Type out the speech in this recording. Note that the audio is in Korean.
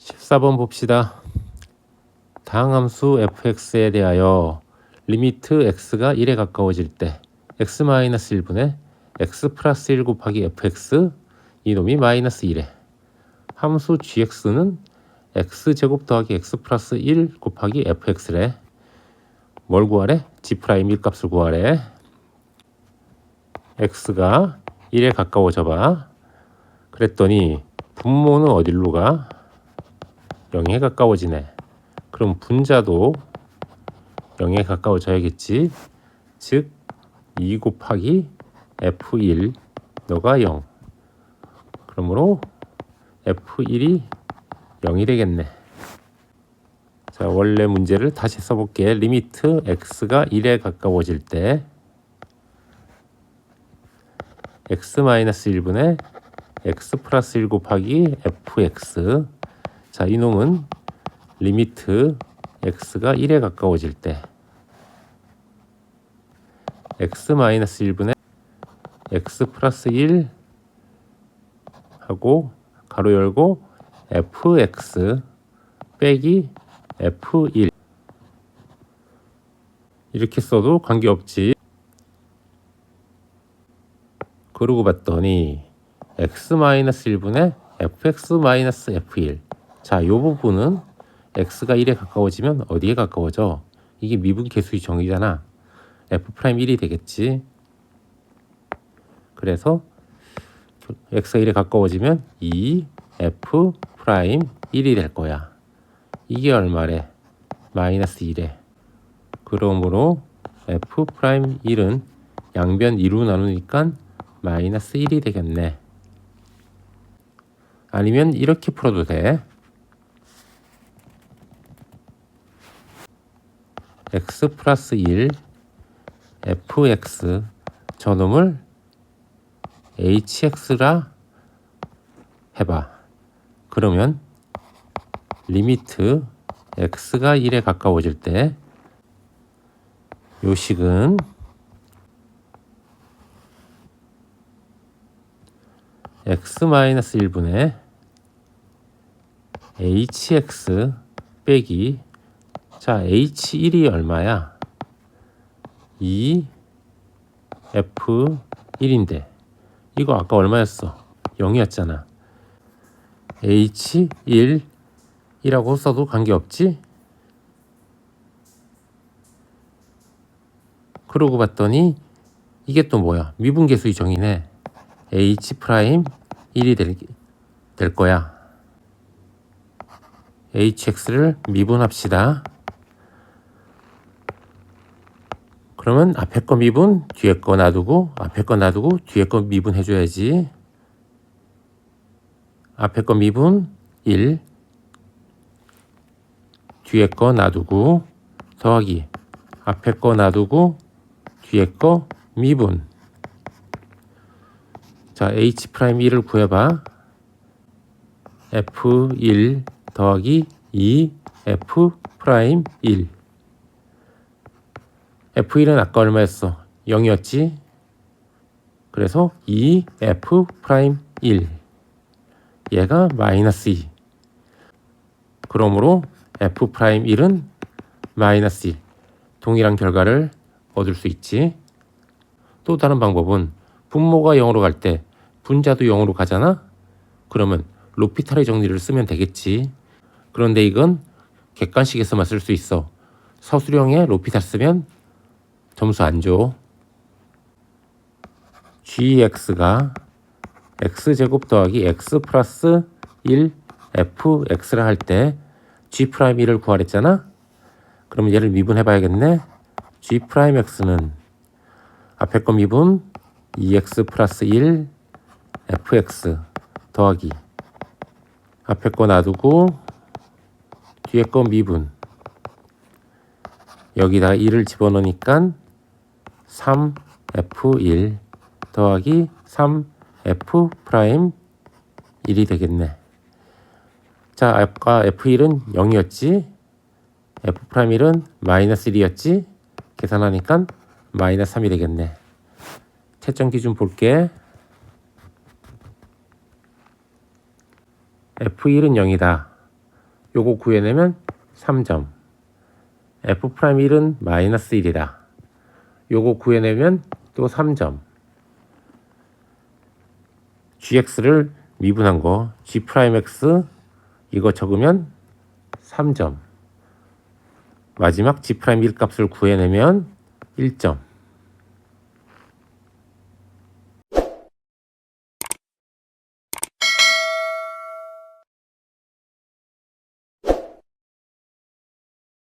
14번 봅시다. 다항함수 fx에 대하여 리미트 x가 1에 가까워질 때 x-1분의 x 플러스 1 곱하기 fx 이놈이 마이너스 1에 함수 gx는 x제곱 더하기 x 플러스 1 곱하기 fx래 뭘 구하래? g 프라임 1값을 구하래 x가 1에 가까워져 봐 그랬더니 분모는 어디로 가? 0에 가까워지네. 그럼 분자도 0에 가까워져야겠지? 즉 2 곱하기 f1 너가 0 그러므로 f1이 0이 되겠네. 자 원래 문제를 다시 써볼게. 리미트 x가 1에 가까워질 때 x-1분의 x 플러스 1 곱하기 fx 자 이놈은 리미트 x가 1에 가까워질 때 x-1분의 x 플러스 1 하고 가로 열고 fx 빼기 f1 이렇게 써도 관계없지. 그러고 봤더니 x-1분의 fx-f1 자, 이 부분은 x가 1에 가까워지면 어디에 가까워져? 이게 미분 계수의 정의잖아. f'1이 되겠지. 그래서 x가 1에 가까워지면 2 f'1이 될 거야. 이게 얼마래? 마이너스 1에. 그러므로 f'1은 양변 2로 나누니까 마이너스 1이 되겠네. 아니면 이렇게 풀어도 돼. X 플러스 1 fx 저놈을 hx라 해봐. 그러면 리미트 x가 1에 가까워질 때 요식은 x-1분의 hx 빼기 자, H1이 얼마야? 2 F1인데 이거 아까 얼마였어? 0이었잖아. H1 이라고 써도 관계없지? 그러고 봤더니 이게 또 뭐야? 미분계수의 정의네. H 프라임 1이 될, 될 거야. HX를 미분합시다. 그러면 앞에 거 미분, 뒤에 거 놔두고, 앞에 거 놔두고, 뒤에 거 미분 해줘야지. 앞에 거 미분 1, 뒤에 거 놔두고, 더하기, 앞에 거 놔두고, 뒤에 거 미분. 자, h 프라임 1을 구해봐. f1 더하기 2 f 프라임 1. F1은 아까 얼마였어? 0이었지? 그래서 2F 프라임 1 얘가 마이너스 2 그러므로 F 프라임 1은 마이너스 1 동일한 결과를 얻을 수 있지. 또 다른 방법은 분모가 0으로 갈 때 분자도 0으로 가잖아? 그러면 로피탈의 정리를 쓰면 되겠지. 그런데 이건 객관식에서만 쓸 수 있어. 서술형에 로피탈 쓰면 점수 안 줘. gx가 x제곱 더하기 x 플러스 1 fx를 할때 g 프라임 1을 구하랬잖아? 그러면 얘를 미분해 봐야겠네. g 프라임 x는 앞에 거 미분 2x 플러스 1 fx 더하기 앞에 거 놔두고 뒤에 거 미분 여기다가 1을 집어넣으니까 3F1 더하기 3F 프라임 1이 되겠네. 자, 아까 F1은 0이었지? F 프라임 1은 마이너스 1이었지? 계산하니까 마이너스 3이 되겠네. 채점 기준 볼게. F1은 0이다. 요거 구해내면 3점. f 프라임 1은 마이너스 1이다. 요거 구해내면 또 3점. gx를 미분한 거 g 프라임 x 이거 적으면 3점. 마지막 g 프라임 1 값을 구해내면 1점.